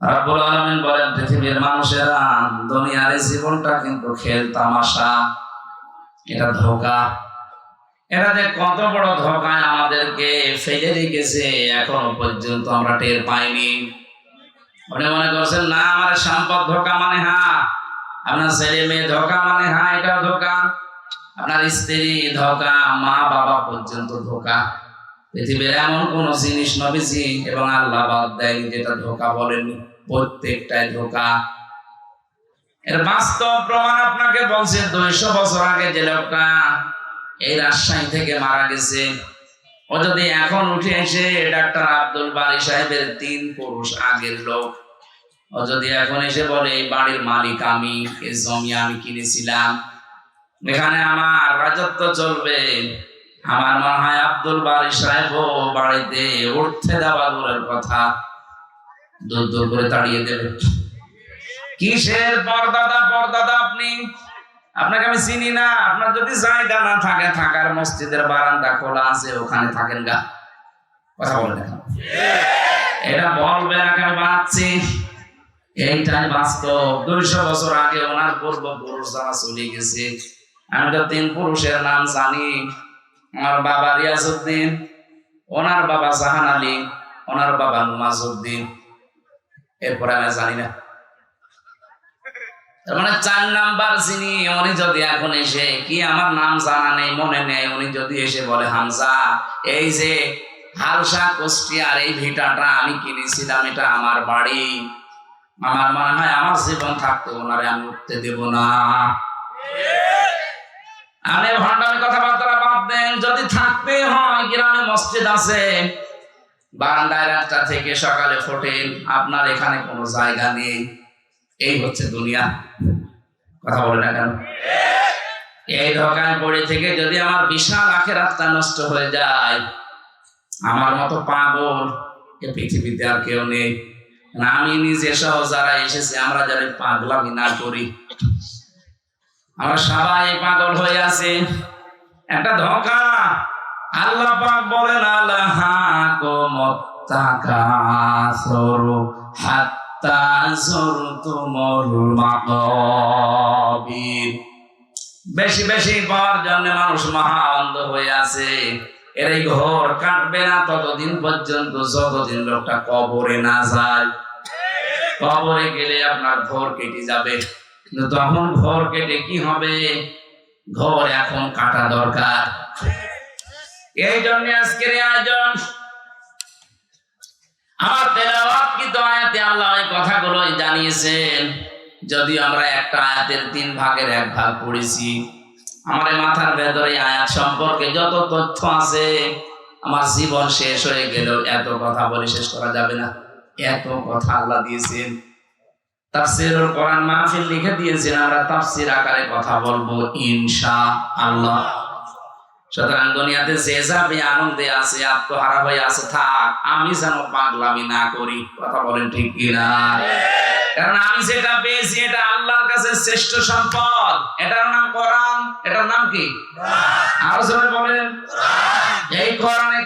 রাব্বুল আলামিন বলেন, পৃথিবীর মানুষেরা দুনিয়ার জীবনটা কিন্তু খেল, তামাশা, এটা ধোকা। এরা যে কত বড় ধোকায় আমাদেরকে ফেলে রেখেছে, এখনও পর্যন্ত আমরা টের পাইনি। আপনি মনে করছেন, না, আমার সম্পদ ধোকা মানে হ্যাঁ আপনার ছেলে মেয়ে ধোকা মানে হ্যাঁ এটা ধোকা। আপনার স্ত্রী ধোকা মা বাবা পর্যন্ত ধোকা। পৃথিবীর এমন কোন জিনিস নবীজি এবং আল্লাহ বাদ দেয়নি যেটা ধোকা বলেন প্রত্যেকটাই ধোকা। এর বাস্তব প্রমাণ আপনাকে বলছে, দুইশো বছর আগে যে লোকটা এই রাজশাহী থেকে মারা গেছে। ও যদি এখন উঠে এসে ডাক্তার আব্দুল বারি সাহেবের তিন পুরুষ আগের লোক। ও যদি এখন এসে বলে, এই বাড়ির মালিক আমি, এই জমি আমি কিনেছিলাম। এখানে আমার রাজত্ব চলবে। আমার মনে হয় আব্দুল বারি সাহেব বাড়িতে উঠতে দেওয়া দূরের কথা। দূর দূর করে তাড়িয়ে দেবে। কিসের পরদাদা পরদাদা আপনি? আপনাকে আমি চিনি না। আপনার যদি জায়গা না থাকে, থাকার মসজিদের বারান্দা খোলা আছে, ওখানে থাকেন গা। কথা বলে এটা বলবেন আগে আমি বানাচ্ছি এইটাই বাস্তব। দুইশো বছর আগে ওনার পূর্বপুরুষ যারা চলে গেছে। আমি তো তিন পুরুষের নাম জানি। আমার বাবা রিয়াজউদ্দিন, ওনার বাবা জাহান আলী, ওনার বাবা নুমাজউদ্দিন। এরপরে আমি জানি না। মানে চার নাম্বার যিনি, উনি যদি এখন এসে, কি আমার নাম জানা নেই, মনে নেই, উনি যদি এসে বলে এই যে হালসা কুষ্টিয়ার এই ভিটাটা আমি কিনেছিলাম, এটা আমার বাড়ি। আমার মনে হয় আমার জীবন থাকতে, ওনারে আমি উঠতে দেব না। আমি ভণ্ডামি মসজিদ আছে। বারান্দায় রাস্তা থেকে সকালে ফোটেন আপনার এখানে কোনো জায়গা নেই। এই হচ্ছে দুনিয়া। কথা বলে না কেন? এই ধোকায় পড়ে থেকে যদি আমার বিশাল আখের আত্মা নষ্ট হয়ে যায়, আমার মতো পাগল এ পৃথিবীতে আর কেউ নেই। আমি নিজে সহ যারা এসেছে, আমরা যারা পাগলামি না করি, আমরা সবাই পাগল হয়ে আছে। একটা ধোকা। আল্লাহ পাক বলেন আল্লাহ কোমত্তাকাসরু হাত্তা যুরতুমুল মাকাবির বেশি বেশি পাওয়ার জন্য মানুষ মহা অন্ধ হয়ে আছে। এর এই ঘর কাটবে না, ততদিন পর্যন্ত যতদিন লোকটা কবরে না যায়। কবরে গেলে আপনার ঘর কেটে যাবে। কিন্তু তখন ঘর কেটে কি হবে? ঘর এখন কাটা দরকার। এই জন্য আজকের আয়োজন। আমার তেলাওয়াত কি তো আয়াতে আল্লাহ এই কথাগুলো জানিয়েছেন। যদি আমরা একটা আয়াতের তিন ভাগের এক ভাগ পড়েছি। আমার মাথার ভেতরে আয়াত সম্পর্কে যত তথ্য আছে, আমার জীবন শেষ হয়ে গেল এত কথা বলে শেষ করা যাবে না। এত কথা আল্লাহ দিয়েছেন। তাফসিরুল কোরআন মাহফিল লিখে দিয়েছেন, আমরা তাফসির আকারে কথা বলব ইনশা আল্লাহ সুতরাং দুনিয়াতে যে যাবে আনন্দে আছে, আত্মহারা হয়ে আছে, থাক, আমি যেন পাগলামি না করি। কথা বলেন ঠিক কিনা? কারণ আমি যেটা পেয়েছি, এটা আল্লাহর কাছে শ্রেষ্ঠ সম্পদ। এটার নাম কোরআন। এটার নাম কি? আরও বলেন। এই কোরআনে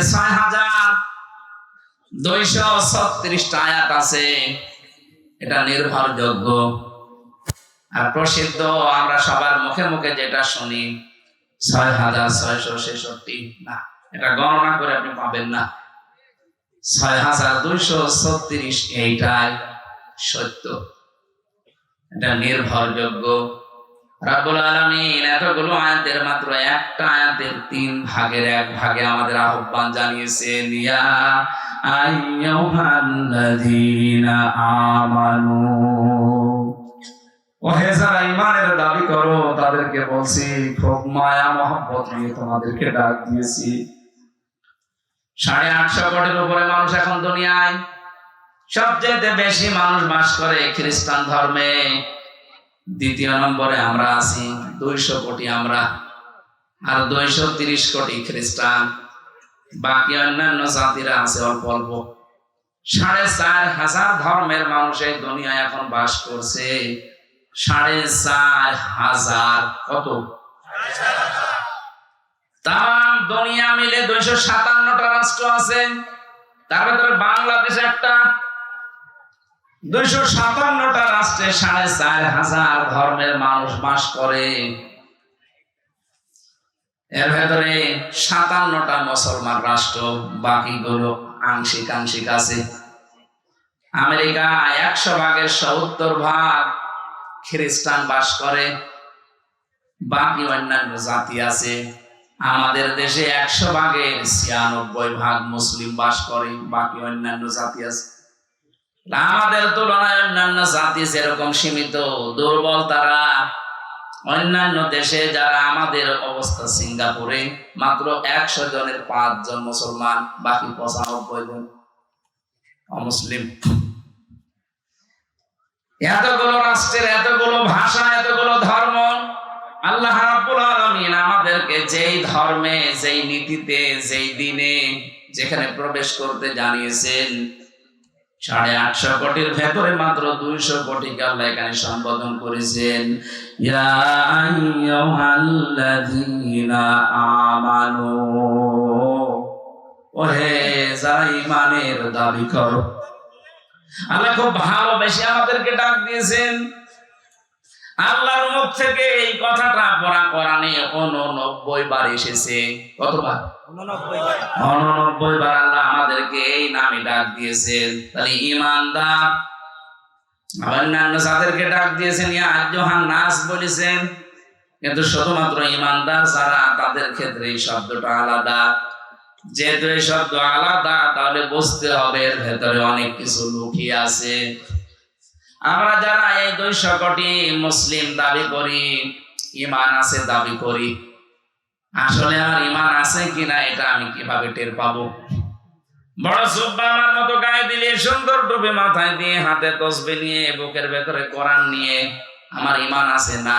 ছয় হাজার দুইশো ছত্রিশটা আয়াত আছে। এটা নির্ভরযোগ্য। আর প্রসিদ্ধ, আমরা সবার মুখে মুখে যেটা শুনি ছয় হাজার ছয়শো ছেষট্টি। না, এটা গণনা করে আপনি পাবেন না। ছয় হাজার দুইশো ছত্রিশ, এইটাই সত্য। এটা নির্ভরযোগ্য। রাব্বুল আলামিন এতগুলো আয়াতের মাত্র একটা আয়াতের তিন ভাগের এক ভাগে আমাদের আহ্বান জানিয়েছেন, ইয়া আইয়ুহাল্লাযীনা আমানু। ওহে যারা ইমানের দাবি করো, তাদেরকে বলছি, খুব মায়া, মহব্বত নিয়ে তোমাদেরকে ডাক দিয়েছি। সাড়ে আটশো কোটির উপরে মানুষ এখন দুনিয়ায়। সবচেয়ে বেশি মানুষ বাস করে খ্রিস্টান ধর্মে। দ্বিতীয় নম্বরে আমরা আছি, দুইশো কোটি আমরা। আর দুইশো তিরিশ কোটি খ্রিস্টান। বাকি অন্যান্য জাতিরা আছে অল্প অল্প। সাড়ে চার হাজার ধর্মের মানুষ এই দুনিয়ায় এখন বাস করছে। সাড়ে চার হাজার, কত? তাম, দুনিয়া মিলে দুইশো সাতান্নটা রাষ্ট্র আছে। তার ভেতরে বাংলাদেশ একটা। দুইশো সাতান্নটা রাষ্ট্রে সাড়ে চার হাজার ধর্মের মানুষ বাস করে। এর ভেতরে সাতান্নটা মুসলমান রাষ্ট্র, বাকিগুলো আংশিক আংশিক আছে। আমেরিকা একশো ভাগের সত্তর ভাগ। খ্রিস্টান বাস করে। বাকি অন্যান্য জাতি আছে। আমাদের দেশে একশো ভাগের ছিয়ানব্বই ভাগ মুসলিম বাস করে, বাকি অন্যান্য জাতি আছে। আমাদের তুলনায় অন্যান্য জাতি যেরকম সীমিত, দুর্বল তারা। অন্যান্য দেশে যারা আমাদের অবস্থা সিঙ্গাপুরে, মাত্র একশো জনের পাঁচ জন মুসলমান, বাকি পঁচানব্বই জন অমুসলিম। এতগুলো রাষ্ট্রের, এতগুলো ভাষা, এতগুলো ধর্ম, আল্লাহ রাব্বুল আলামিন আমাদেরকে যেই ধর্মে, যেই নীতিতে, যেই দিনে যেখানে প্রবেশ করতে জানিয়েছেন, সাড়ে আটশো কোটির ভেতরে মাত্র দুইশো কোটি আল্লাহ এখানে সম্বোধন করেছেন। আমানু, ওহে যারা ইমানের দাবি করো আল্লাহ খুব ভালোবেসে আমাদেরকে ডাক দিয়েছেন। আল্লাহর মুখ থেকে এই কথাটা পড়া কোরআনে উননব্বই বার এসেছে। কতবার? উননব্বই বার আল্লাহ আমাদেরকে এই নামে ডাক দিয়েছেন। তাহলে ইমানদার অন্যান্য যাদেরকে ডাক দিয়েছেন, ইয়া আজ্জহান নাস বলেছেন, কিন্তু শুধুমাত্র ইমানদার যারা তাদের ক্ষেত্রে এই শব্দটা আলাদা। যেহেতু এই শব্দ আলাদা, তাহলে বুঝতে হবে এর ভেতরে অনেক কিছু লুকিয়ে আছে। আমরা যারা এই দুইশো কোটি মুসলিম দাবি করি ইমান আছে দাবি করি। আসলে আমার ইমান আছে কিনা এটা আমি কীভাবে টের পাবো? বড় সুব্বা আমার মতো গায়ে দিলে, সুন্দর টুপি মাথায় দিয়ে হাতে তসবে নিয়ে, বুকের ভেতরে কোরআন নিয়ে, আমার ইমান আছে না?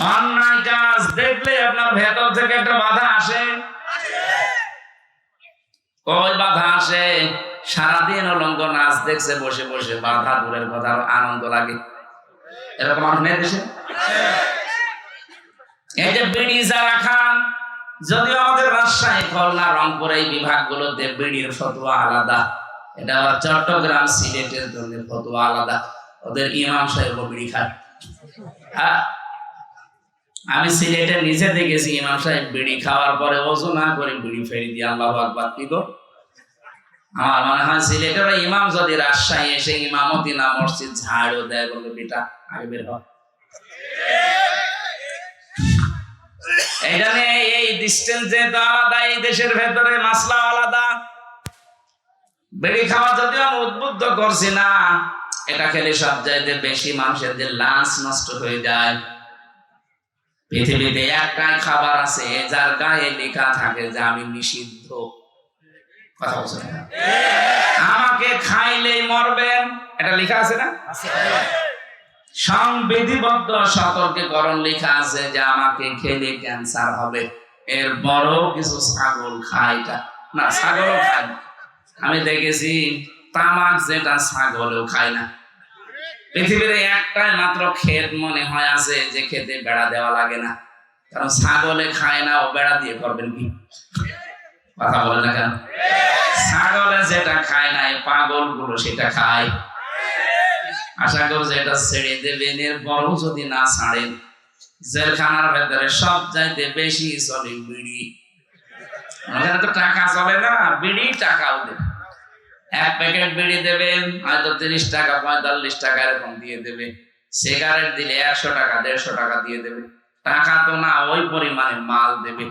অন্যায় কাজ দেখলে আপনার ভেতর থেকে একটা বাধা আসে। বাধা আসে? সারাদিন নাচ দেখছে, বসে বসে বাধা দূরের কথা আনন্দ লাগে। এরকম দেশে? এই যে বিড়ি যারা খান আমাদের রাজশাহী, খুলনা, রংপুর, এই বিভাগগুলোতে বিড়ির ফতোয়া আলাদা। এটা আবার চট্টগ্রাম, সিলেটের জন্য ফতোয়া আলাদা। ওদের ইমাম সাহেব বিড়ি খায়। হ্যাঁ? আমি সিলেটে নিচে দেখেছি ইমাম সাহেব বিড়ি খাওয়ার পরে ওজু না করে বিড়ি ফেরি দিয়ে আল্লাহ আকবার। কি গো? আমার মনে হয় সিলেটের ইমাম যদি রাজশাহী এসে ইমামতি না, মসজিদ ঝাড়ও দেয় বলে বেটা, আগে বের হ। এইটা নিয়ে এই ডিস্টেন্স যেহেতু আলাদা, এই দেশের ভেতরে মাসলা আলাদা। বেড়ি খাওয়া যদিও আমি উদ্বুদ্ধ করছি না, এটা খেলে সব চাইতে বেশি মানুষের যে লাঞ্চ নষ্ট হয়ে যায়। পৃথিবীতে একটাই খাবার আছে, যার গায়ে লেখা থাকে যে আমি নিষিদ্ধ। কথা বলছেন আমাকে খাইলেই মরবেন, এটা লেখা আছে না? সংবিধিবদ্ধ সতর্কীকরণ লেখা আছে যে আমাকে খেলে ক্যান্সার হবে। এর বড় কিছু ছাগল খায় এটা না, ছাগলও খায় আমি দেখেছি তামাক যেটা ছাগলও খায় না। পৃথিবীর একটাই মাত্র ক্ষেত মনে হয় আছে, যে খেতে বেড়া দেওয়া লাগে না। কারণ ছাগলে খায় না, ও বেড়া দিয়ে করবেন কি? কথা বলে না কেন? ছাগলে যেটা খায় না পাগলগুলো সেটা খায়। আশা করি যেটা ছেড়ে দেবেন। এর বড় যদি না ছাড়েন, জেলখানার ভেতরে সব চাইতে বেশি চলে বিড়ি। তো টাকা চলে না বিড়ি টাকাও দেবে। এক প্যাকেট বিড়ি দেবেন, হয়তো তিরিশ টাকা, পঁয়তাল্লিশ টাকা এরকম দিয়ে দেবে। সিগারেট দিলে একশো টাকা, দেড়শো টাকা দিয়ে দেবে। টাকা তো না, ওই পরিমাণে মাল দেবে।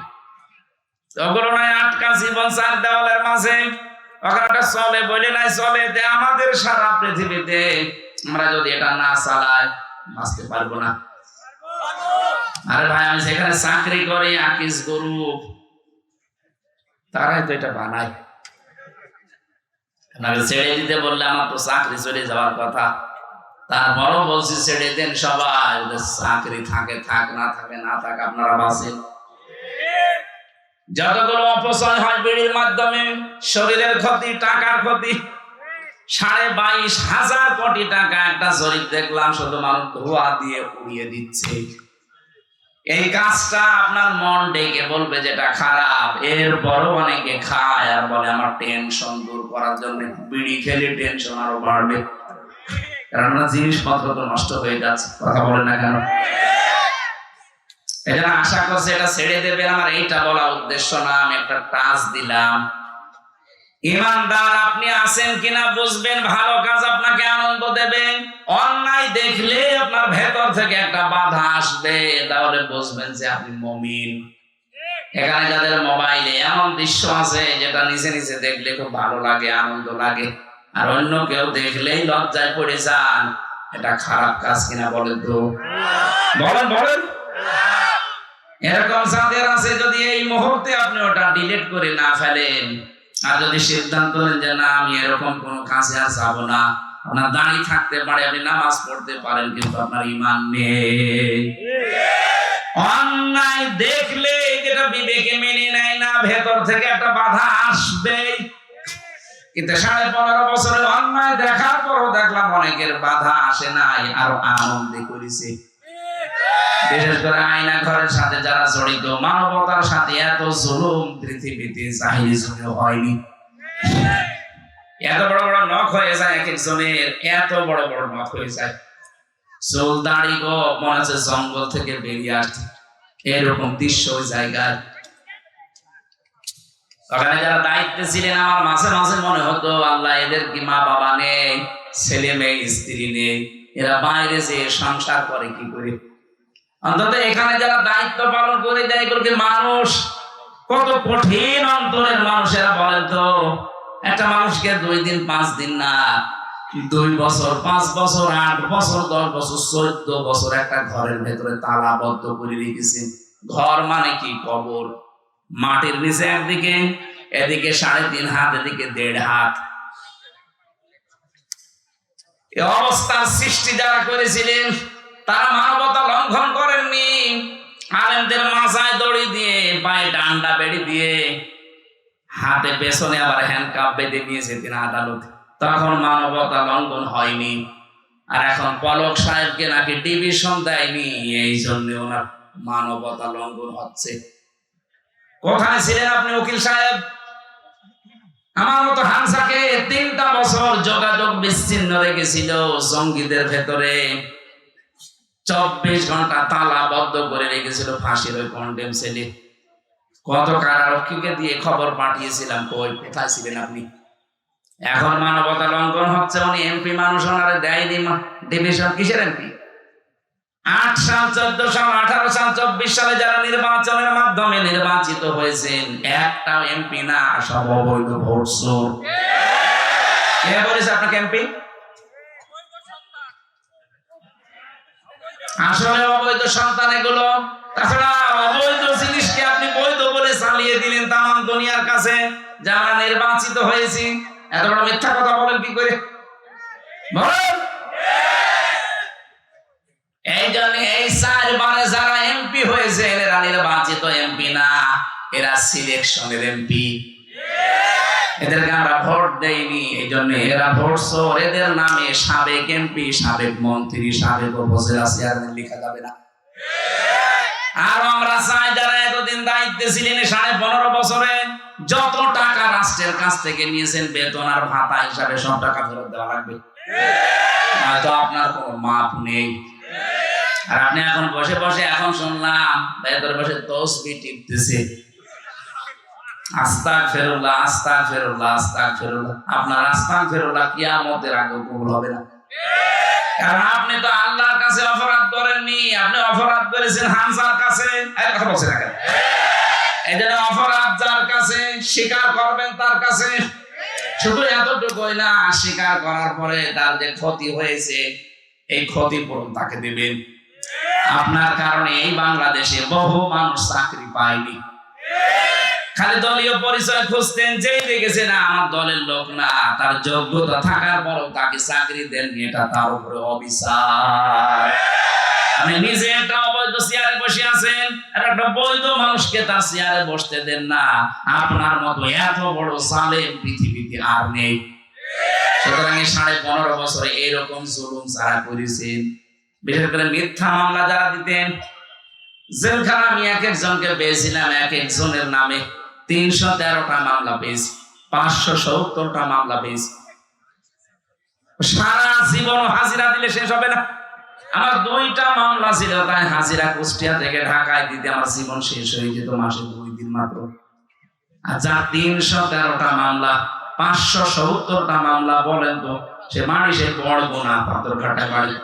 আটকা জীবন চার দেওয়ালের মাঝে চলে, বলে নাই চলে যে আমাদের সারা পৃথিবীতে আমরা যদি এটা না চালাই, বাঁচতে পারব না। আরে ভাই, আমি যেখানে চাকরি করি, আকিস গরু, তারাই তো এটা বানায়। আপনাকে ছেড়ে দিতে বললে আমার তো চাকরি চলে যাওয়ার কথা। তারপরও বলছি, ছেড়ে দেন সবাই চাকরি থাকে, থাক, না থাকে, না থাক, আপনারা বাঁচেন। যতগুলো অপচয় হয় বিড়ির মাধ্যমে, শরীরের ক্ষতি, টাকার ক্ষতি, সাড়ে বাইশ হাজার কোটি টাকা একটা জরিপ দেখলাম, শুধু মানুষ ধোয়া দিয়ে উড়িয়ে দিচ্ছে। এই কাজটা আপনার মন ডেকে বলবে যেটা খারাপ। এরপরও অনেকে খায় আর বলে, আমার টেনশন দূর করার জন্য বিড়ি খেলে টেনশন আরও বাড়বে। কেননা জিনিসপত্র তো নষ্ট হয়ে যাচ্ছে, কথা বলে না কেন? এই আশা করছি এটা ছেড়ে দেবেন। আমার এইটা বলা উদ্দেশ্য না, আমি একটা টাচ দিলাম। ইমানদার আপনি আছেন কিনা বুঝবেন, ভালো কাজ আপনাকে আনন্দ দেবে। অন্যায় দেখলে আপনার ভেতর থেকে একটা বাধা আসবে, তাহলে বুঝবেন যে আপনি মমিন। এখানে যাদের মোবাইলে এমন দৃশ্য আছে, যেটা নিচে নিচে দেখলে খুব ভালো লাগে, আনন্দ লাগে। আর অন্য কেউ দেখলেই লজ্জায় পড়ে যান, এটা খারাপ কাজ কিনা বলেন তো? বলেন বলেন। এরকম যাদের আছে, যদি এই মুহূর্তে আপনি ওটা ডিলিট করে না ফেলেন আর যদি সিদ্ধান্ত নেন যে না, আমি এরকম কোনো কাজে আর যাব না, আপনার দাঁড়িয়ে থাকতে পারে, আপনি নামাজ পড়তে পারেন, কিন্তু আপনার ইমান নেই। অন্যায় দেখলে যেটা বিবেকে মেনে নেয় না, ভেতর থেকে একটা বাধা আসবে। কিন্তু সাড়ে পনেরো বছরে অন্যায় দেখার পরও দেখলাম অনেকের বাধা আসে নাই, আরও আনন্দে করেছে। বিশেষ করে আয়না ঘরের সাথে যারা জড়িত, মানবতার সাথে এত জুলুম পৃথিবীতে জাহিরি যুগে হয়নি। এত বড় বড় নখ হয়ে যায় এক একজনের, এত বড় বড় নখ হয়ে যায়। চুল, দাড়ি গো, মনে হচ্ছে জঙ্গল থেকে বেরিয়ে আসছে। এরকম দৃশ্য ওই জায়গায়। ওখানে যারা দায়িত্বে ছিলেন, আমার মাঝে মাঝে মনে হতো, আল্লাহ এদের কি মা বাবা নেই, ছেলে মেয়ে, স্ত্রী নেই, এরা বাইরে যে সংসার করে কি করে? অন্তত এখানে যারা দায়িত্ব পালন করে, দেয় মানুষ, কত কঠিন অন্তরের মানুষেরা বলেন তো? একটা মানুষকে দুই দিন, পাঁচ দিন না, দুই বছর, পাঁচ বছর, আট বছর, দশ বছর, চোদ্দ বছর একটা ঘরের ভেতরে তালাবদ্ধ করে রেখেছে। ঘর মানে কি? কবর। মাটির নিচে একদিকে, এদিকে সাড়ে তিন হাত, এদিকে দেড় হাত। অবস্থার সৃষ্টি যারা করেছিলেন তারা মানবতা লঙ্ঘন করেননি। আলেমদের মাথায় দড়ি দিয়ে, পায়ে ডান্ডা বেড়ি দিয়ে, হাতে পেছনে আবার হ্যান্ডকাপ বেঁধে নিয়েছে তিনি আদালত। তখন মানবতা লঙ্ঘন হয়নি। আর এখন পলক সাহেবকে নাকি ডিভিশন দেয়নি। এই জন্য ওনার মানবতা লঙ্ঘন হচ্ছে। কোথায় ছিলেন আপনি উকিল সাহেব? আমার মতো হামসাকে তিনটা বছর যোগাযোগ বিচ্ছিন্ন রেখেছিল জঙ্গিদের ভেতরে। চব্বিশ ঘণ্টা তালাবদ্ধ করে রেখেছিল ফাঁসির ওই কন্ডেম সেলে কত কারারক্ষীকে দিয়ে খবর পাঠিয়েছিলাম, কই, কোথায় ছিলেন আপনি? এখন মানবতা লঙ্ঘন হচ্ছে, উনি এমপি মানুষ, ওনারে দেয়নি ডিভিশন কিসের এমপি আট সাল, চোদ্দ সাল, আঠারো সাল, চব্বিশ সালে যারা নির্বাচনের মাধ্যমে নির্বাচিত হয়েছেন, একটাও এমপি না সব অবৈধ ভোট কে বলেছে আপনাকে এমপি আসলে অবৈধ সন্তান এগুলো। তাছাড়া অবৈধ জিনিসকে আপনি বৈধ বলে চালিয়ে দিলেন তাম দুনিয়ার কাছে। যে আমরা নির্বাচিত হয়েছি, এত বড় মিথ্যা কথা বলেন কি করে? এই জন্য এই চারবারে যারা এমপি হয়েছে, এরা নির্বাচিত এমপি না, এরা সিলেকশনের এমপি। এদেরকে আমরা ভোট দেইনি এই জন্য এরা ভোট চোর। এদের নামে সাবেক এমপি, সাবেক মন্ত্রী, সাবেক উপজেলা চেয়ারম্যান লেখা যাবে না। আর আমরা চাই যারা এতদিন দায়িত্বে ছিলেন, সাড়ে পনেরো বছরে যত টাকা রাষ্ট্রের কাছ থেকে নিয়েছেন, বেতন আর ভাতা হিসাবে সব টাকা ফেরত দেওয়া লাগবে। হয়তো আপনার কোনো মাপ নেই। আর আপনি এখন বসে বসে এখন শুনলাম, ভেতরে বসে তসবি টিপতেছে। আস্তাক ফেরুল্লাহ, আস্তাক আপনার আস্তাক কিয়ামতের আগে কবুল হবে না। কারণ আপনি তো আল্লাহর কাছে অপরাধ করেননি। আপনি অপরাধ করেছেন হামসার কাছে। কথা বলছেন? এই জন্য অপরাধ যার কাছে, স্বীকার করবেন তার কাছে। শুধু এতটুকুই না, স্বীকার করার পরে তার যে ক্ষতি হয়েছে, এই ক্ষতিপূরণ তাকে দেবেন। আপনার কারণে এই বাংলাদেশে বহু মানুষ চাকরি পায়নি। খালি দলীয় পরিচয় খুঁজতেন, যেই দেখেছে, না, আমার দলের লোক না, তার যোগ্যতা থাকার পরও তাকে চাকরি দেননি, এটা তার উপরে অবিচার। আমি নিজে একটা অবৈধ চেয়ারে বসে আছেন, আর একটা বৈধ মানুষকে তার চেয়ারে বসতে দেন না। আপনার মতো এত বড় সালেম পৃথিবীতে আর নেই। সুতরাং সাড়ে পনেরো বছরে এইরকম জুলুম যারা করেছেন, বিশেষ করে মিথ্যা মামলা যারা দিতেন, জেলখানা আমি এক একজনকে পেয়েছিলাম, এক একজনের নামে তিনশো তেরোটা মামলা পেয়েছি, পাঁচশো সত্তরটা মামলা পেয়েছি। সারা জীবন হাজিরা দিলে শেষ হবে না। আমার দুইটা মামলা ছিল, তাই হাজিরা কুষ্টিয়া থেকে ঢাকায় দিতে আমার জীবন শেষ হয়ে যেত মাসে দুই দিন মাত্র। আর যার তিনশো তেরোটা মামলা, পাঁচশো সত্তরটা মামলা বলেন তো, সে সে বড় গোনা পাথরঘাটা বাড়ি।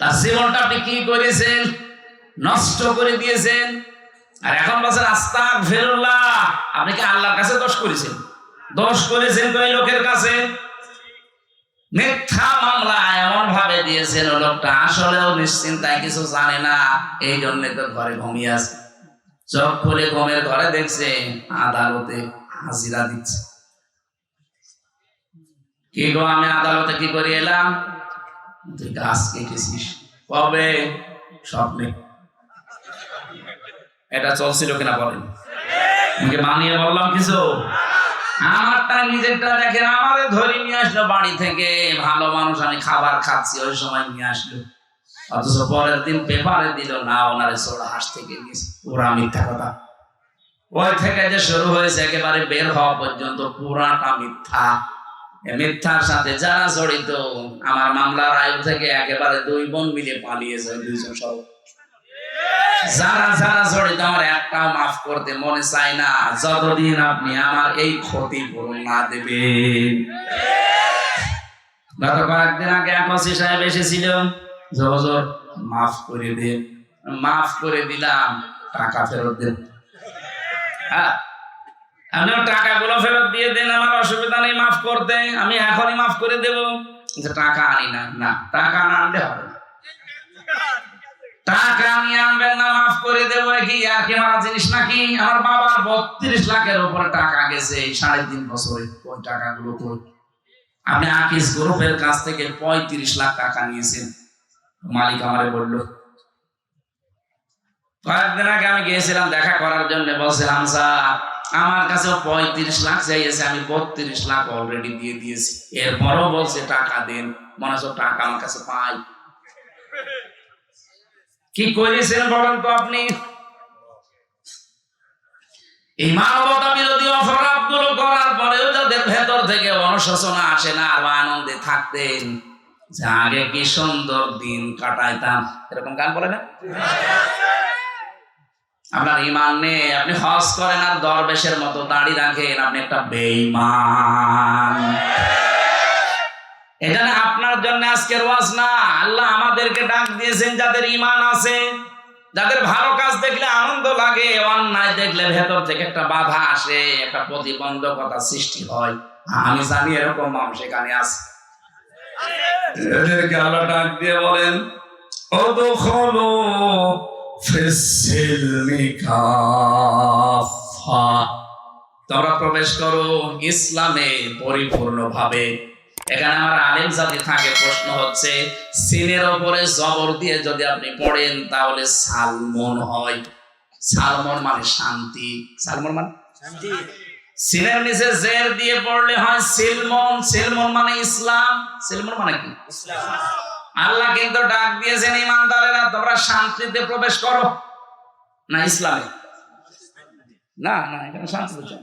তার জীবনটা আপনি কি করেছেন? নষ্ট করে দিয়েছেন? আর এখন বলছেন আস্তা ফেরুল্লাহ আপনি কি আল্লাহর কাছে দোষ করেছেন? দোষ করেছেন তো এই লোকের কাছে? মিথ্যা মামলা এমন ভাবে দিয়েছেন লোকটা, আসলেও নিশ্চিন্তায় কিছু জানে না এই জন্য তো ঘরে ঘুমিয়ে আছে। চোখ খুলে ঘুমের ঘরে দেখছে, আদালতে হাজিরা দিচ্ছে। কি গো, আমি আদালতে কি করে এলাম? তুই গাছ কেটেছিস। কবে? স্বপ্নে। এটা চলছিল কিনা বলেন? আমাকে মানিয়ে বললাম কিছু? আমারটা নিজেরটা দেখেন, আমারে ধরে নিয়ে আসলো বাড়ি থেকে। ভালো মানুষ, আমি খাবার খাচ্ছি, ওই সময় নিয়ে আসলো। অথচ পরের দিন পেপারে দিল, না, ওনারে সোড়া হাঁস থেকে নিয়েছে। মিথ্যা কথা। ওই থেকে যে শুরু হয়েছে, একেবারে বের হওয়া পর্যন্ত পুরাটা মিথ্যা। মিথ্যার সাথে যারা জড়িত, আমার মামলার আয়ু থেকে একেবারে দুই বোন মিলে পালিয়েছে দুইজন সব যারা যারা জড়িত, আমার একটাও মাফ করতে মনে চায় না। যতদিন আপনি আমার এই ক্ষতি পূরণ না দেবেন। গত কয়েকদিন আগে এক ওসি সাহেব এসেছিল। জোর মাফ করে দিন মাফ করে দিলাম, টাকা ফেরত দেন। হ্যাঁ আপনিও টাকাগুলো ফেরত দিয়ে দেন, আমার অসুবিধা নেই, মাফ করতে আমি এখনই মাফ করে দেব। যে, টাকা আনি না না, টাকা না আনলে হবে না। টাকা নিয়ে আনবেন না, মাফ করে দেবো কি, আর কি মারা জিনিস নাকি? আমার বাবার বত্রিশ লাখের উপরে টাকা গেছে সাড়ে তিন বছরে। ওই টাকাগুলো কই? আপনি আকিস গ্রুপের কাছ থেকে পঁয়ত্রিশ লাখ টাকা নিয়েছেন। মালিক আমারে বলল, কয়েকদিন আগে আমি গিয়েছিলাম দেখা করার জন্য, বলছিলাম হামসা আমার কাছে পঁয়ত্রিশ লাখ চাইছে আমি বত্রিশ লাখ অলরেডি দিয়ে দিয়েছি। এরপরও বলছে, টাকা দেন। মনে হচ্ছে টাকা আমার কাছে পাই। কি করেছেন বলেন তো আপনি? এই মানবতা বিরোধী অপরাধগুলো করার পরেও যাদের ভেতর থেকে আসে না, আর আনন্দে থাকতেন। আগে কি সুন্দর দিন কাটাইতাম। এরকম গান বলে না? আপনার ইমান নেই, আপনি হজ করেন আর দরবেশের মতো দাঁড়িয়ে রাখেন, আপনি একটা বেঈমান। এখানে আপনার জন্য আজকের ওয়াজ না। আল্লাহ আমাদেরকে ডাক দিয়েছেন, যাদের ইমান আছে, যাদের ভালো কাজ দেখলে আনন্দ লাগে, অন্যায় দেখলে ভেতর থেকে একটা বাধা আসে, একটা প্রতিবন্ধকতা সৃষ্টি হয়। আমি জানি এরকম মানুষ এখানে আছে। এদেরকে আল্লাহ ডাক দিয়ে বলেন অদখলো তোমরা প্রবেশ করো ইসলামে পরিপূর্ণভাবে। এখানে আমার আলেম জাতি থাকে প্রশ্ন হচ্ছে সিনের ওপরে জবর দিয়ে যদি আপনি পড়েন তাহলে সালমন হয়। সালমন মানে শান্তি। সালমন মানে? সিনের নিচে জের দিয়ে পড়লে হয় সিলমন। সিলমন মানে ইসলাম। সিলমন মানে কি? আল্লাহ কিন্তু ডাক দিয়েছেন ইমানদারেরা তোমরা শান্তিতে প্রবেশ করো। না ইসলামে? না না এখানে শান্তিতে চাই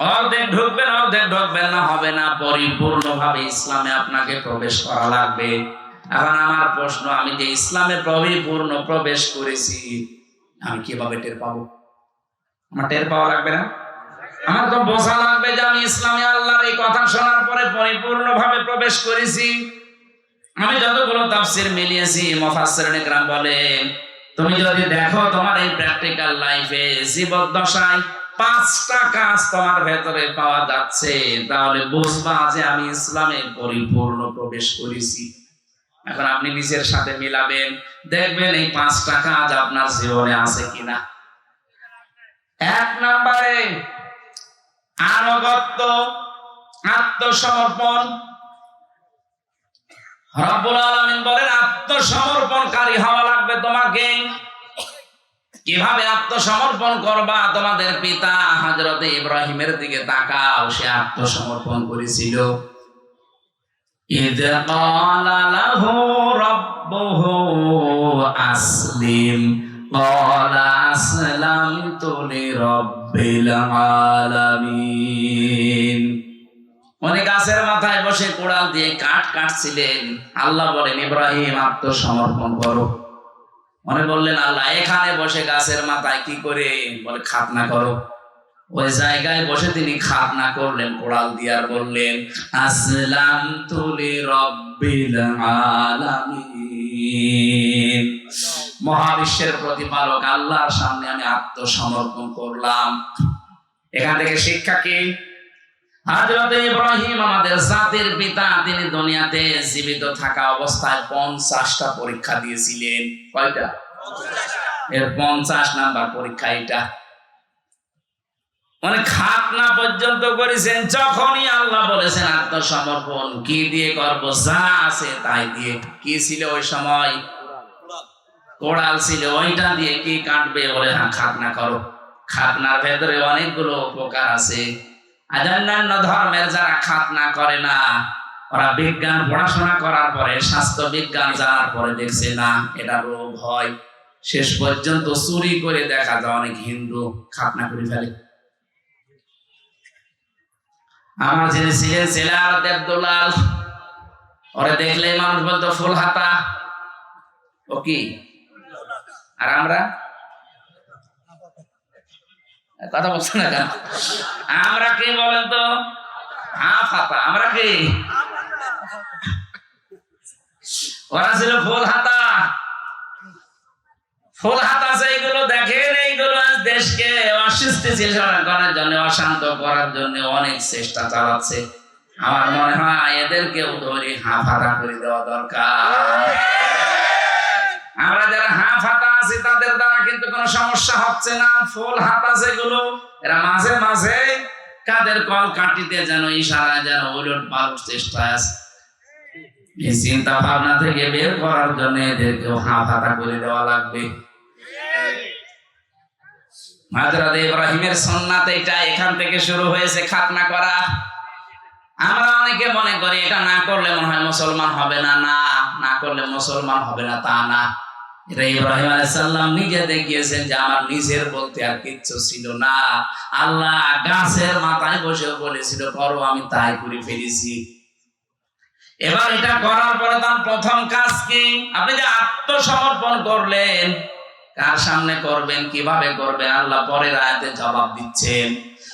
অর্ধেক ঢুকবেন অর্ধেক ঢুকবেন না, হবে না। পরিপূর্ণ ভাবে ইসলামে আপনাকে প্রবেশ করা লাগবে। এখন আমার প্রশ্ন, আমি যে ইসলামে পরিপূর্ণ প্রবেশ করেছি, আমি কীভাবে টের পাবো? আমার টের পাওয়া লাগবে না? আমার তো বোঝা লাগবে যে আমি ইসলামে আল্লাহর এই কথা শোনার পরে পরিপূর্ণভাবে প্রবেশ করেছি। আমি যতগুলো তাফসির মিলিয়েছি মুফাসসিরিন ইকরাম বলেন তুমি যদি দেখো তোমার এই প্র্যাকটিক্যাল লাইফে জীবদ্দশায় পাঁচটা কাজ তোমার ভেতরে পাওয়া যাচ্ছে। তাহলে বুঝবা যে আমি ইসলামে পরিপূর্ণ প্রবেশ করেছি। এখন আপনি নিজের সাথে মিলাবেন, দেখবেন এই পাঁচটা কাজ আপনার জীবনে আছে কিনা। এক নম্বরে, আনুগত্য, আত্মসমর্পণ। রব্বুল আলামিন বলেন, আত্মসমর্পণকারী হওয়া লাগবে তোমাকে। কীভাবে আত্মসমর্পণ করবা তোমাদের পিতা হজরত ইব্রাহিমের দিকে তাকাও, সে আত্মসমর্পণ করেছিল। গাছের মাথায় বসে কোড়াল দিয়ে কাঠ কাটছিলেন। আল্লাহ বলেন, ইব্রাহিম, আত্মসমর্পণ করো। মনে বললেন আল্লাহ, এখানে বসে গাছের মাথায় কি করে? বলে খাতনা করো। ওই জায়গায় বসে তিনি খাতনা করলেন, কোড়াল দিয়ার বললেন, আসলাম তুলি রব্বিল আলামিন। মহাবিশ্বের প্রতিপালক, আল্লাহর সামনে আমি আত্মসমর্পণ করলাম। এখান থেকে শিক্ষা কি? হযরত ইব্রাহিম আমাদের জাতির পিতা, তিনি দুনিয়াতে জীবিত থাকা অবস্থায় পঞ্চাশটা পরীক্ষা দিয়েছিলেন। কয়টা? এর পঞ্চাশ নাম্বার পরীক্ষা এটা মানে খাতনা পর্যন্ত করেছেন, যখনই আল্লাহ বলেছেন আত্মসমর্পণ, কি দিয়ে করব, যা আছে তাই দিয়ে। কি ছিল ওই সময়? কোড়াল ছিল, ওইটা দিয়ে কি কাটবে? বলে হ্যাঁ খাতনা করো। খাতনার ভেতরে অনেকগুলো উপকার আছে। আর অন্যান্য ধর্মের যারা খাতনা করে না, ওরা বিজ্ঞান পড়াশোনা করার পরে, স্বাস্থ্য বিজ্ঞান জানার পরে দেখছে, না, এটা রোগ হয়। শেষ পর্যন্ত চুরি করে দেখা যায় অনেক হিন্দু খাতনা করে ফেলে। আমার যিনি ছিলেন ছেলার দেবদোলাল, ওরে দেখলে মানুষ বলতো ফুল হাতা ও কি? আর আমরা? কথা বলছো না কেন? আমরা কি বলেন তো? হাফ হাতা আমরা কি? ওরা ছিল ফুল হাতা। ফুল হাতা সেইগুলো দেখেন, এইগুলো আজ দেশকে অস্থিতিশীল করার জন্য, অশান্ত করার জন্য অনেক চেষ্টা চালাচ্ছে। আমার মনে হয় এদেরকেও ধরে হাফ করে দেওয়া দরকার। আমরা যারা হাফ হাতা আছি, তাদের দ্বারা কিন্তু কোনো সমস্যা হচ্ছে না। ফুল হাতা যেগুলো এরা মাঝে মাঝে কাদের কল কাটিতে যেন ইশারা যেন উলট পালট চেষ্টা আছে। এই চিন্তা ভাবনা থেকে বের করার জন্য এদেরকেও করে দেওয়া লাগবে। ইব্রাহিমের এটা এখান থেকে শুরু হয়েছে, খাতনা করা। আমরা অনেকে মনে করি এটা না করলে মনে হয় মুসলমান হবে না না না করলে মুসলমান হবে না, তা না। এটা ইব্রাহিম আলাইসাল্লাম নিজে দেখিয়েছেন যে আমার নিজের বলতে আর কিচ্ছু ছিল না। আল্লাহ গাছের মাথায় বসে বলেছিল, করো, আমি তাই করে ফেলেছি। এবার এটা করার পরে তার প্রথম কাজ কি? আপনি যে আত্মসমর্পণ করলেন, কার সামনে করবেন, কীভাবে করবেন? আল্লাহ পরের আয়াতে জবাব দিচ্ছেন।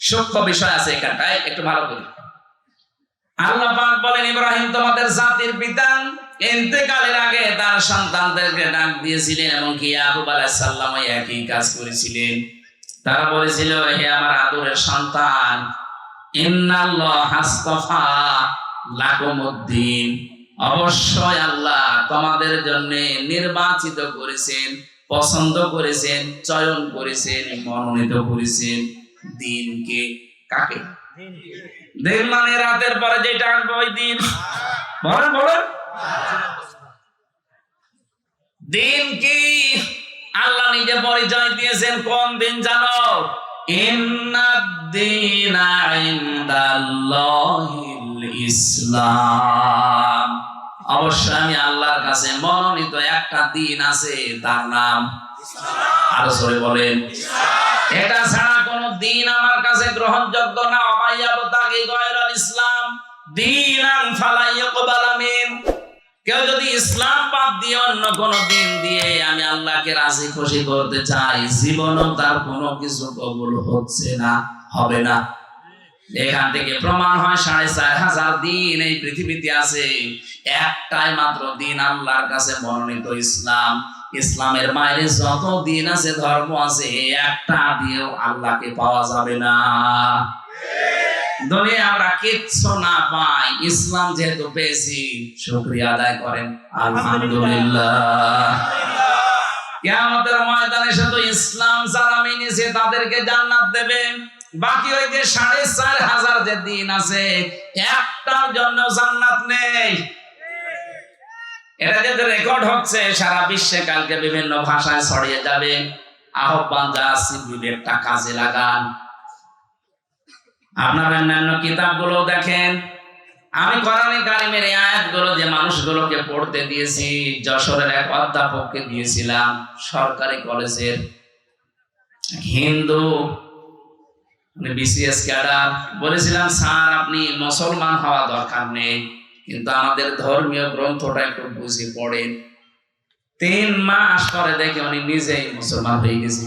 সূক্ষ্ম বিষয় আছে এখানটায়, একটু ভালো করি। আল্লাহ পাক বলেন, ইব্রাহিম তোমাদের জাতির পিতা ইন্তেকালের আগে তার সন্তানদেরকে ডাক দিয়েছিলেন এবং কি আবু আলাইহিস সালাম একই কাজ করেছিলেন। তারা বলেছিল, হে আমার আদরের সন্তান, ইন্নাল্লাহ হাসতাফা লাকুমুদ্দিন। অবশ্যই আল্লাহ তোমাদের জন্য নির্বাচিত করেছেন, পছন্দ করেছেন, চয়ন করেছেন, মনোনীত করেছেন। দিনকে কাকে দিন মানে রাতের পরে যেটা আসবে ওই দিন। বলেন বলেন। দিন কি আল্লাহ নিজে পরিচয় দিয়েছেন কোন দিন জানো? ইসলাম। অবশ্যই আমি আল্লাহর কাছে মনোনীত একটা দিন আছে তার নাম আরও সরে বলেন। এটা ছাড়া কোন দিন আমার কাছে গ্রহণযোগ্য না। অমাইয়াবতাকে গয়রাল ইসলাম। দিনান কেউ যদি ইসলাম বাদ দিয়ে অন্য কোন দিন দিয়ে আমি আল্লাহকে রাজি খুশি করতে চাই তার কোনো কিছু কবুল হচ্ছে না, হবে না। এখান থেকে প্রমাণ হয়, সাড়ে চার হাজার দিন এই পৃথিবীতে আছে। একটাই মাত্র দিন আল্লাহর কাছে মনোনীত ইসলাম। ইসলামের বাইরে যত দিন আছে, ধর্ম আছে একটা দিয়েও আল্লাহকে পাওয়া যাবে না। আমরা কিচ্ছু না পাই, ইসলাম যেহেতু পেয়েছি, শুক্রিয়া আদায় করেন। আলহামদুলিল্লাহ। ইসলাম যারা মেনেছে, তাদেরকে জান্নাত দেবে। বাকি ওই যে সাড়ে চার হাজার যে দিন আছে, একটার জন্য জান্নাত নেই। এটা যদি রেকর্ড হচ্ছে, সারা বিশ্বে কালকে বিভিন্ন ভাষায় ছড়িয়ে যাবে। আহ্বান যা বিবেকটা কাজে লাগান। আপনারা অন্যান্য কিতাবগুলো দেখেন। আমি কোরআনে কারিমের আয়াতগুলো যে মানুষগুলোকে পড়তে দিয়েছি, যশোরের এক অধ্যাপককে দিয়েছিলাম, সরকারি কলেজের হিন্দু। BCS cadre. বলেছিলাম, স্যার, আপনি মুসলমান হওয়া দরকার নেই। কিন্তু আমাদের ধর্মীয় গ্রন্থটা একটু বুঝে পড়েন তিন মাস পরে দেখে উনি নিজেই মুসলমান হয়ে গেছে।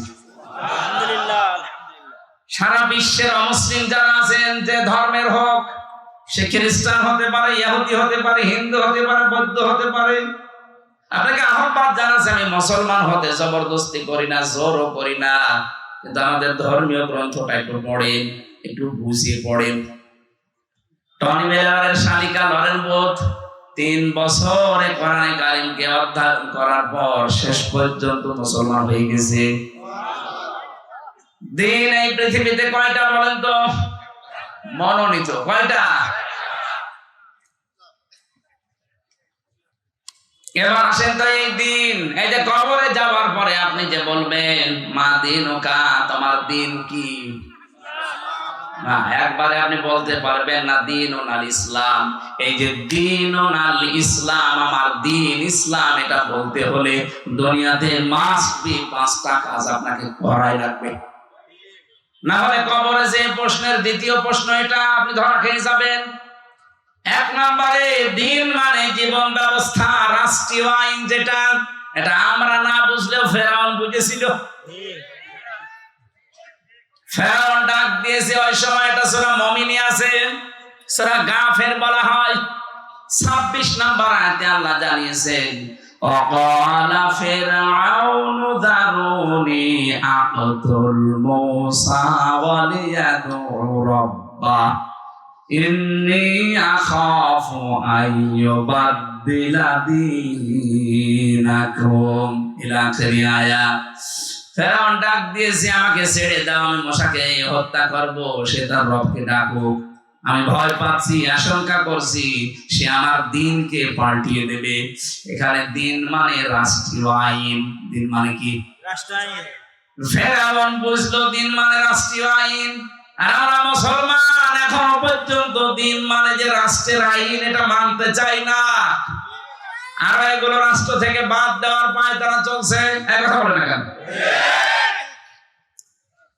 সারা বিশ্বের অমুসলিম যারা আছেন যে ধর্মের হোক সে খ্রিস্টান হতে পারে ইহুদি হতে পারে হিন্দু হতে পারে বৌদ্ধ হতে পারে। আপনাকে আহ্বান জানাচ্ছে আমি মুসলমান হতে জবরদস্তি করি না জোরও করি না। কিন্তু আমাদের ধর্মীয় গ্রন্থটা একটু পড়েন একটু বুঝিয়ে পড়েন টনি মেলারের শালিকা লরেন বোধ তিন বছরে কোরআনে কারিমকে অধ্যয়ন করার পর শেষ পর্যন্ত মুসলমান হয়ে গেছে। দিন এই পৃথিবীতে কয়টা বলেন তো? মনোনীত। কয়টা? এবার আসেন তো এই দিন। এই যে কবরে যাওয়ার পরে আপনি যে বলবেন, মা দিন ও কা তোমার দিন কি? না একবারে আপনি বলতে পারবেন না দিন ইসলাম। এই যে দিন ইসলাম, আমার দিন ইসলাম, এটা বলতে হলে দুনিয়াতে বি পাঁচটা কাজ আপনাকে করাই লাগবে। না হলে কবরে যে প্রশ্নের দ্বিতীয় প্রশ্ন এটা আপনি ধরা খেয়ে যাবেন। এক নম্বরে, দিন মানে জীবন ব্যবস্থা, রাষ্ট্রীয় আইন যেটা, এটা আমরা না বুঝলেও ফেরাউন বুঝেছিল। ফেরাউন ডাক দিয়েছে ওই সময় এটা সোরা মমিনী আছে সোরা গাফের বলা হয় ছাব্বিশ নাম্বার আয়াতে আল্লাহ জানিয়েছেন وقال فرعون ذروني أقتل موسى وليدع ربه إني أخاف أن يبدل دينكم إلى آخر آية ফেরাউন ডাক দিয়েছে আমাকে ছেড়ে দাও আমি মশাকে হত্যা করব। সে তার রবকে ডাকুক। আমি ভয় পাচ্ছি আশঙ্কা করছি। সে আমার দিনকে পাল্টিয়ে দেবে। এখানে দিন মানে রাষ্ট্রীয় আইন। দিন মানে কি? ফেরাউন বুঝলো দিন মানে রাষ্ট্রীয় আইন। আর আমরা মুসলমান এখনও পর্যন্ত দিন মানে যে রাষ্ট্রের আইন এটা মানতে চাই না। আর এগুলো রাষ্ট্র থেকে বাদ দেওয়ার পায় তারা চলছে। কথা বলে না কেন?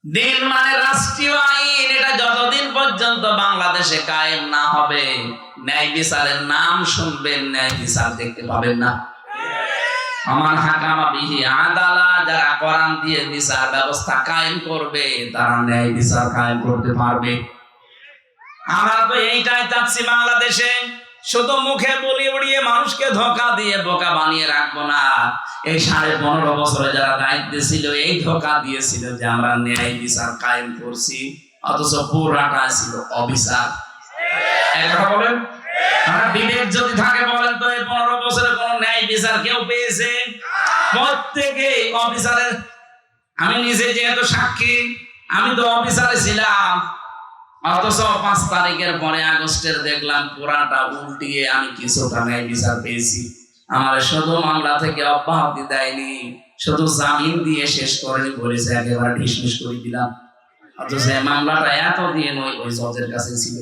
দিন মানে রাষ্ট্রীয় আইন, এটা যতদিন পর্যন্ত বাংলাদেশে কায়েম না হবে, ন্যায় বিচারের নাম শুনবেন, ন্যায় বিচার দেখতে পাবেন না। আমার হাকামা বিহি আদালা যারা কোরআন দিয়ে বিচার ব্যবস্থা কায়েম করবে, তারা ন্যায় বিচার কায়েম করতে পারবে। আমরা তো এইটাই চাচ্ছি বাংলাদেশে। শুধু মুখে বলি উড়িয়ে মানুষকে ধোকা দিয়ে বোকা বানিয়ে রাখব না। এই সাড়ে পনেরো বছরে যারা দায়িত্বে ছিল, এই ধোকা দিয়েছিল যে আমরা ন্যায় বিচার কায়েম করছি, অথচ পুরাটা ছিল অবিচার। বলেন? বিবেক যদি থাকে বলেন তো, এই পনেরো বছরে কোন ন্যায় বিচার কেউ পেয়েছে? প্রত্যেকে অফিসারের আমি নিজে যেহেতু সাক্ষী, আমি তো অফিসারে ছিলাম। অথচ পাঁচ তারিখের পরে আগস্টের দেখলাম পুরাটা উল্টিয়ে আমি কিছুটা বিচার পেয়েছি। আমার শুধু মামলা থেকে অব্যাহতি দেয়নি, শুধু জামিন দিয়ে শেষ করেনি বলেছে একেবারে ঢিসমিস করে দিলাম। অথচ মামলাটা এত দিন ওই ওই জজের কাছে ছিল।